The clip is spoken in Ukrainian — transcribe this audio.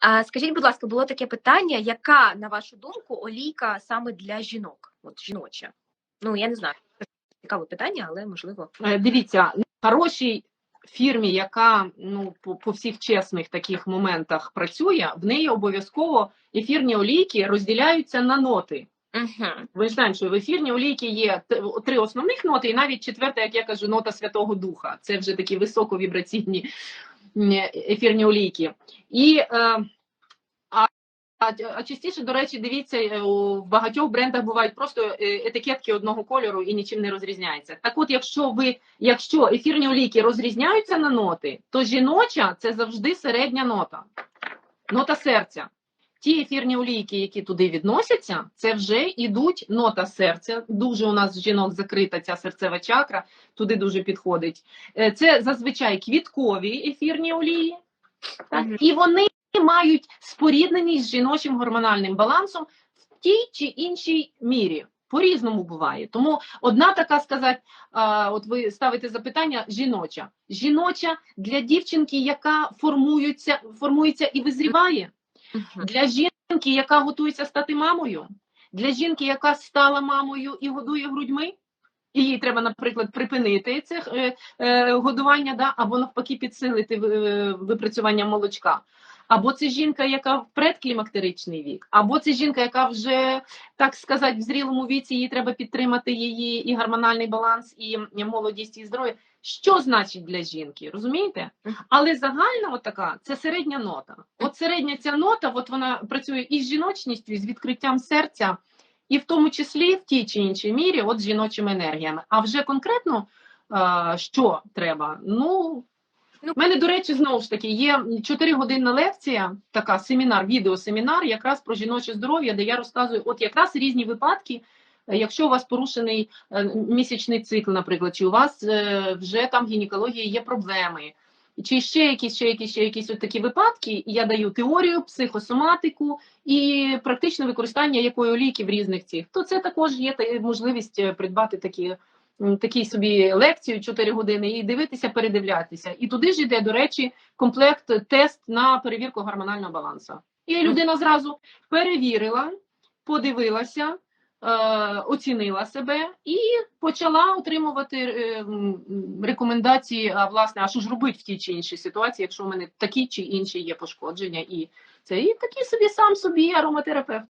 А скажіть, будь ласка, було таке питання, яка, на вашу думку, олійка саме для жінок? От жіноча? Ну, я не знаю. Цікаве питання, але можливо. Е, Дивіться, хорошій фірмі, яка ну по, по всіх чесних таких моментах працює, в неї обов'язково ефірні олійки розділяються на ноти. Угу. Ви ж знаєте, що в ефірні олійки є три основних ноти, і навіть четверта, як я кажу, нота Святого Духа. Це вже такі високовібраційні ефірні олійки. І е, а, а, частіше, до речі, дивіться, е, у багатьох брендах бувають просто е, етикетки одного кольору і нічим не розрізняється. Так от, якщо ви, якщо ефірні олійки розрізняються на ноти, то жіноча це завжди середня нота, нота серця. Ті ефірні олійки, які туди відносяться, це вже ідуть нота серця. Дуже у нас жінок закрита ця серцева чакра, туди дуже підходить. Е, Це зазвичай квіткові ефірні олії, так? І вони мають спорідненість з жіночим гормональним балансом в тій чи іншій мірі. По-різному буває. Тому одна така сказати, от ви ставите запитання, жіноча. Жіноча для дівчинки, яка формується, формується і визріває. Для жінки, яка готується стати мамою, для жінки, яка стала мамою і годує грудьми, і їй треба, наприклад, припинити це е, е, годування, да, або навпаки підсилити е, випрацювання молочка. Або це жінка, яка в предклімактеричний вік, або це жінка, яка вже, так сказати, в зрілому віці, їй треба підтримати її і гормональний баланс, і молодість, і здоров'я. Що значить для жінки? Розумієте? Але загальна от така це середня нота. От середня ця нота, от вона працює і з жіночністю, і з відкриттям серця, і в тому числі в тій чи іншій мірі, от з жіночими енергіями. А вже конкретно е, що треба? Ну Ну, в мене, до речі, знову ж таки є 4-годинна лекція, така семінар, відеосемінар, якраз про жіноче здоров'я, де я розказую от якраз різні випадки. е, Якщо у вас порушений е, місячний цикл, наприклад, чи у вас е, вже там гінекології є проблеми, чи ще якісь, ще якісь, ще якісь от такі випадки, я даю теорію, психосоматику і практичне використання якої олійки в різних цих, то це також є можливість придбати такі, м, такі собі лекцію 4 години і дивитися, передивлятися. І туди ж йде, до речі, комплект тест на перевірку гормонального балансу. І людина зразу перевірила, подивилася. е, Оцінила себе і почала отримувати е, рекомендації. А власне, а що ж робити в тій чи іншій ситуації, якщо в мене такі чи інші є пошкодження, і це і такий собі сам собі ароматерапевт.